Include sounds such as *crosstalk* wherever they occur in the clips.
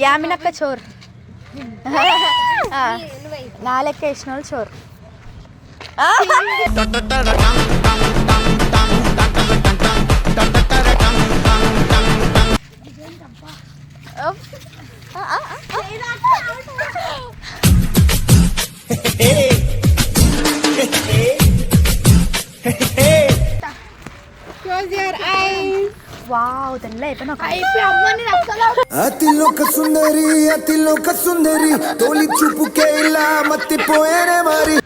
యామినక్క చోర్. *laughs* నా లెక్క వేసిన వాళ్ళు చోర్ వావ్ అయిపోయినా అతిలోక సుందరి అతిలోక సుందరి తోలి చూపుకే ఇలా మత్తిపోయేనే మరి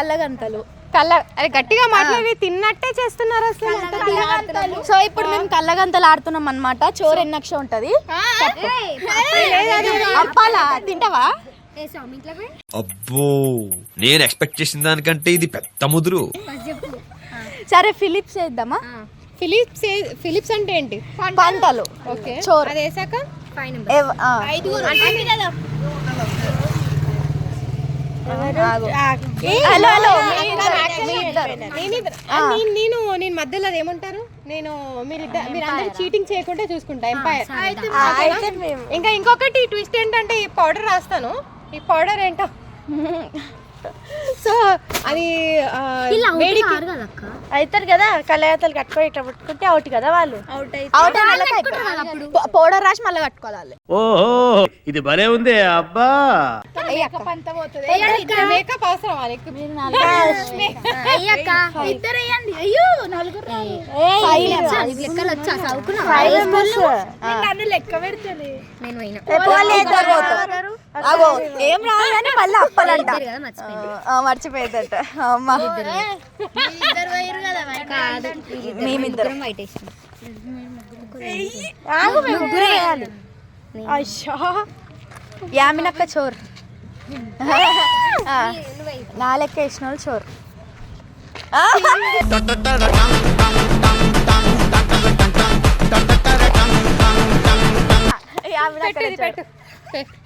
కళ్ళగంతలు కళ్ళ అరే గట్టిగా మాట్లాడి తిన్నట్టే చేస్తున్నారు అసలు. సో ఇప్పుడు మేము కళ్ళగంతలు ఆడుతున్నాం అన్నమాట. చోరు ఎన్నక్ష ఉంటది. అప్పాలా? తింటావా? అబ్బో నేను ఎక్స్పెక్ట్ చేసిన దానికంటే ఇది పెద్ద ముదురు. సరే ఫిలిప్స్ వేద్దామా? ఫిలిప్స్ ఫిలిప్స్ అంటే ఏంటి? పంటలు. ఓకే. చోర్. అది వేసాక? ఎవ- ఆ. ఆగు. హలో హలో మీ ఇద్దరు, మీ ఇద్దరు. నేను నేను- మధ్యలో అది ఏమంటారు? నేను మీరు ఇద్దరు మీరు అందరూ చీటింగ్ చేయకుండా చూసుకుంటా ఎంపైర్ ఇంకా ఇంకొకటి ట్విస్ట్ ఏంటంటే ఈ పౌడర్ రాస్తాను. ఈ పౌడర్ ఏంటో? *laughs* సో అది అవుతారు కదా కళ్ళగంతలు కట్టుకొని ఇట్లా పట్టుకుంటే అవుట్ కదా వాళ్ళు? అవుట్ అవుట్ పౌడర్ రాసి మళ్ళీ కట్టుకోవాలి. ఓహో ఇది భలే ఉంది అబ్బా. మేకప్ అవసరం. ఆ. ఏ, కానీ మళ్ళీ అప్పాలంట. మర్చిపోయేదట. అమ్మ. మేమిద్దరం. వేయాలి. అయ్యా. యామినక్క చోర్. నా లెక్క వేసిన వాళ్ళు చోర్.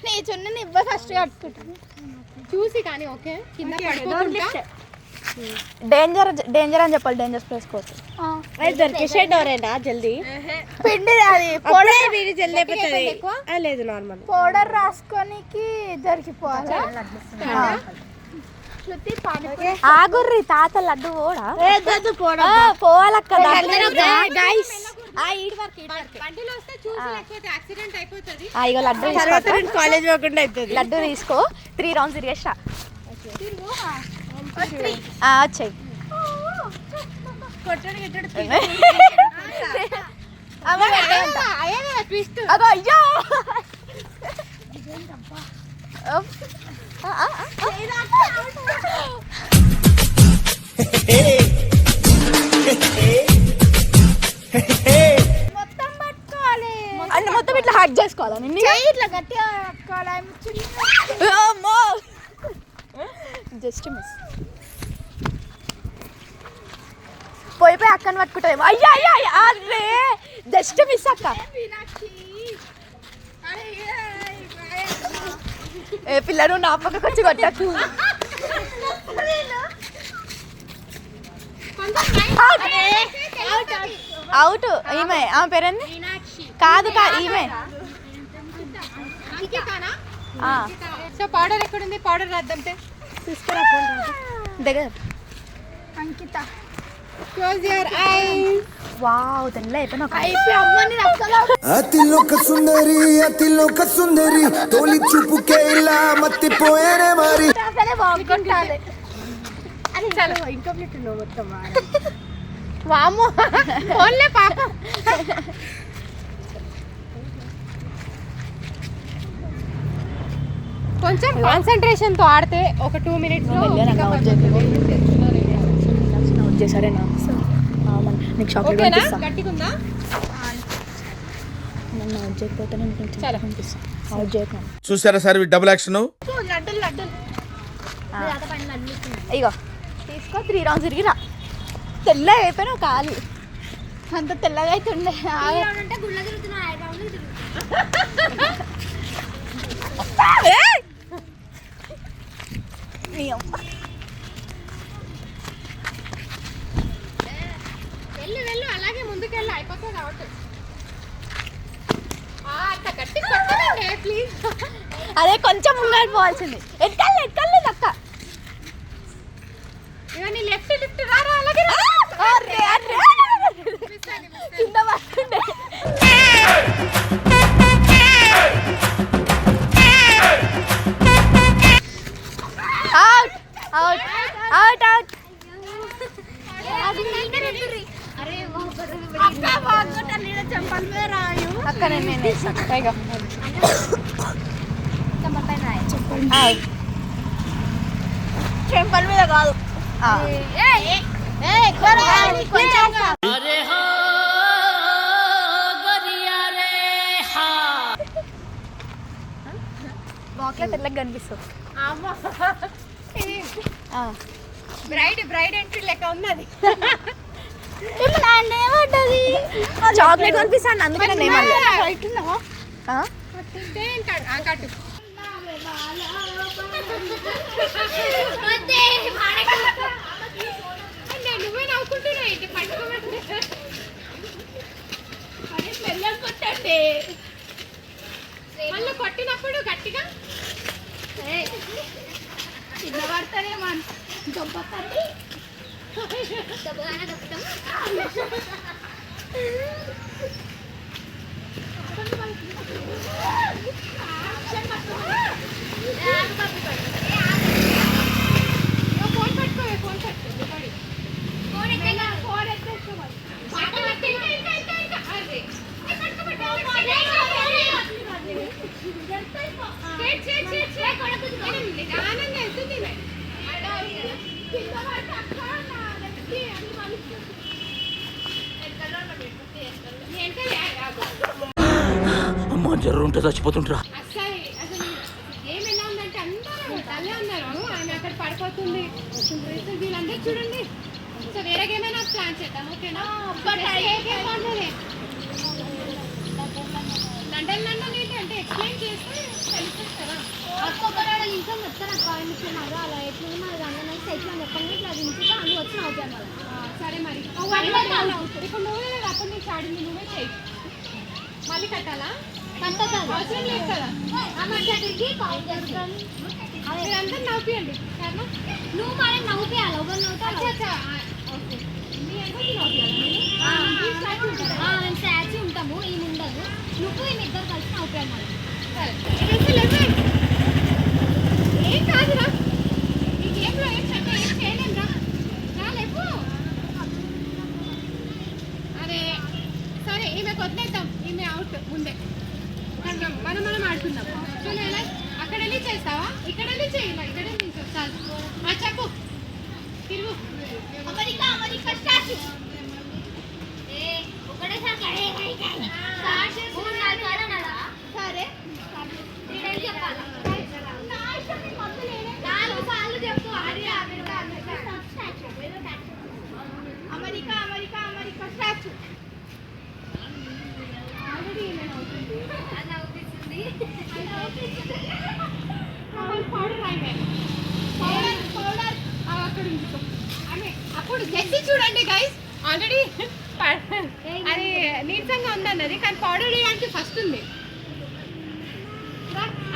నీ చున్నని ఇవ్వ ఫస్ట్ కట్టుకుంటాను చూసి కానీ ఓకే? కింద పడిపోకుండా. డేంజర్ డేంజర్ అని చెప్పాలి డేంజర్ ప్లేస్ కోసం దొరికేసే డోరేనా జల్దీ? పిండి అది పొడే వీడి జల్దీ అయిపోతుంది. లేదు నార్మల్ పౌడర్ రాసుకోనికి దొరికిపోవాలి? ఆగుర్రి తాత లడ్డు కూడా ఆ, పోవాలక్క గైస్ బండిలో వస్తే చూసి లేకపోతే యాక్సిడెంట్ అయిపోతుంది. ఇగో లడ్డు కాలేజ్ పోకుండా అవుతుంది లడ్డు తీసుకో. త్రీ రౌండ్స్ తిరిగేసా వచ్చాయి. అయ్యో ఆ, ఆ, ఆ. అంటే మొత్తం ఇట్లా హక్ చేసుకోవాలా ఇట్లా గట్టిగా జస్ట్ మిస్ పోయి పోయి అక్కని పట్టుకుంటాం అయ్యా అయ్యా అయ్యా, అరే! జస్ట్ మిస్ అక్క. ఏ పిల్లలు నా పక్కకు వచ్చి కొట్టకు. అవుట్ ఈమె ఆమె పేరేంది? కాదు కాదు? ఈమె ఆ, సో పౌడర్ ఎక్కడుంది? పౌడర్ రాద్దాంతే దగ్గర. క్లోజ్ యువర్ ఐస్ వావ్ తెల్ల అయిపోయినా ఒక అతిలోక సుందరి అతిలోక సుందరి తోలి చూపుకే ఇలా మత్తిపోయేనే మరి. వామ్మో. ఓన్లే పాప. కొంచెం కాన్సన్ట్రేషన్తో ఆడితే ఒక టూ మినిట్స్ అవుట్ చేశారేనా నీకు చాక్లెట్ ఓకేనా? పంపిస్తా. గట్టిగా ఉందా నన్ను అవుట్ చేయకపోతే నేను కొంచెం చాలా. పంపిస్తాను అవుట్ చేయకుండా చూసారా సార్ డబుల్ యాక్షన్? ఇగో తీసుకో త్రీ రౌండ్స్ తిరిగి రా తెల్ల అయిపోయినా కాలు అంత తెల్లగా అయితే ఉండే *laughs* అమ్మ. వెళ్ళు వెళ్ళు అలాగే ముందుకెళ్ళు అయిపోతుంది అవుట్ అదే కొంచెం ముంగడు పోవాల్సింది. ఎట్కల్లి ఎట్కల్లి అక్క? ఇవన్నీ లెఫ్ట్ లిఫ్ట్ రారా అలాగే. కింద పడుతుండే అవుట్ అవుట్ అవుట్ అవుట్ చంపల మీద రాయు. అక్క నేను. పైగా చెంపల మీద కాదు. ఆ. కొంచెం బాక్లో తెల్లగా కనిపిస్తుంది. ఆ. బ్రైడ్ బ్రైడ్ ఎంట్రీ లెక్క ఉన్నది. *laughs* చాక్లెట్ కనిపిస్తాను అందుకనే నేను ఏమన్నా. ఆ? ఏంటాడు ఆ కట్టు అంటే నువ్వే నవ్వుకుంటున్నావు ఏంటి పట్టుకోమంటే కొట్టండి మళ్ళీ కొట్టినప్పుడు గట్టిగా కింద పడతానేమో దొబ్బకండి దెబ్బగానే దొబ్బతాం ఫోన్ పట్టుకోవే ఫోన్ పట్టుకో పడి ఫోన్ ఎక్కడ ఫోన్ ఎత్తేసుకోవాలి పాట పట్టి ఇంకా ఇంకా ఇంకా ఇంకా అదే ఏ, పట్టుకో, పట్టుకో, పట్టుకో. చేయి, చేయి, చేయి, చేయి. నేను నిదానంగా వెళ్తుంది నేను. కింద పడితే అక్క నా నెత్తి అన్ని పలుకుతుంది. నీ వెనకాలే, ఆగు. అమ్మా జ్వరం ఉంటే చచ్చిపోతుంటరా అస్సలు అసలు ఏం ఎలా ఉందంటే అందరూ తల్లే ఉన్నారు. ఆమె అక్కడ పడిపోతుంది. వీళ్ళందరూ చూడండి. సో వేరే ఏమైనా ప్లాన్ చేద్దాం ఓకేనా? సరే మరి. ఇప్పుడు నువ్వే అప్పటి నుంచి ఆడింది నువ్వే చేయి మళ్ళీ కట్టాలా? అవసరం లేదు కదా. మీరందరూ నవ్వుపియండి సరేనా? నువ్వు మరి నవ్వుపియాలా మేము స్టాచ్యూ ఉంటాము. ఈ నువ్వు ఈ ఇద్దరు కలిసి నవ్వుతాయి మరి. ఏం కాదురా. ఈ గేమ్లో ఏం చెత్త ఏం చేయలేంరా రా లేపు అరే సరే ఈమె వదిలేద్దాం ఈమె అవుట్ ముందే. మనం మనం ఆడుకుందాం. చూడు ఎలా అక్కడ వెళ్ళి చేస్తావా? ఇక్కడ వెళ్ళి ఇక్కడ వెళ్ళి. చాలు. చెప్పు. తిరుగు. అమెరికా అమెరికా ఒకటేసారి సరే అమెరికా అమెరికా అమెరికా స్టాచ్యూ ఏమైనా అవుతుంది అది అవుపిస్తుంది పౌడర్ పౌడర్ పౌడర్ అక్కడ అప్పుడు గెస్సి చూడండి గైస్ ఆల్రెడీ అది నీరసంగా ఉందన్నది కానీ పౌడర్ వేయడానికి ఫస్ట్ ఉంది.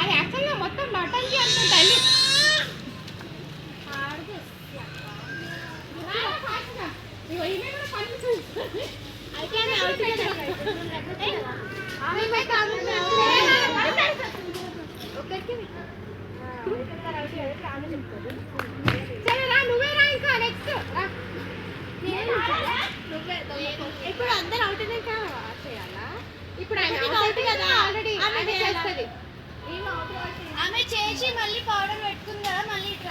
అది యాక్చువల్గా మొత్తం మటన్కి అనుకుంటా సరే రా నువ్వే రా ఇంకా నెక్స్ట్ ఇప్పుడు అందరు అవుట్ చేయాలా ఇప్పుడు out కదా. ఆల్రెడీ ఆమె? చేస్తుంది చేసి మళ్ళీ పౌడర్ పెట్టుకుంది కదా మళ్ళీ ఇటు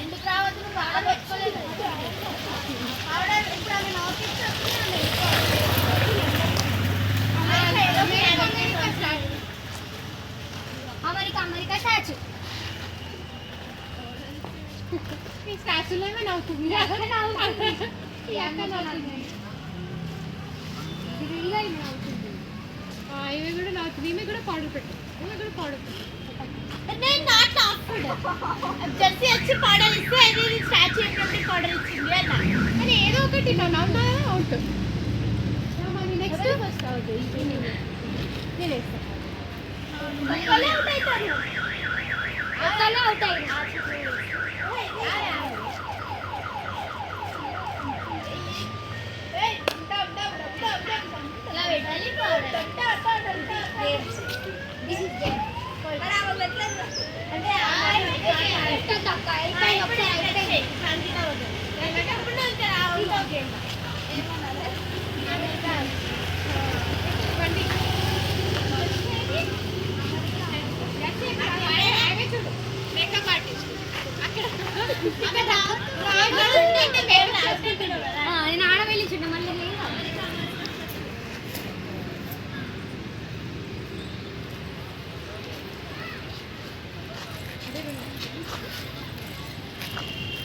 ఎందుకు రావద్దు నువ్వు పౌడర్ పెట్టుకోలేదు పౌడర్ ఇప్పుడు ఆమె నోటీస్ అమెరికా అమెరికా స్టాచ్యూ ఈ స్టాచ్యూలో ఏమైనా అవుతుంది ఈ అక్క నవ్వుతుంది ఈ అక్క నవ్వుతుంది రియల్గా ఈమె అవుతుంది ఆ, ఈమె కూడా నవ్వుతుంది ఈమె కూడా పౌడర్ పెట్టు ఈమె కూడా పౌడర్ పెట్టు నేను నాట్ ఆఫ్డ్ జెర్సీ వచ్చి పౌడర్ ఇస్తే ఇది స్టాచ్యూ ఏంటంటే పౌడర్ ఇచ్చింది అన్న కానీ ఏదో ఒకటి నవ్వు నవ్వుతా అవుట్ మరి నెక్స్ట్ ఫస్ట్ అవుతుంది నేను వేస్తాను ఒక్కలే అవుట్ అవుతారు ఒక్కలే అవుతాయి ఇలా పెట్టాలి పౌడర్ అంటే మేకప్ ఆర్టిస్ట్ నేను ఆడ వెళ్ళి మళ్ళీ లేదు あっ。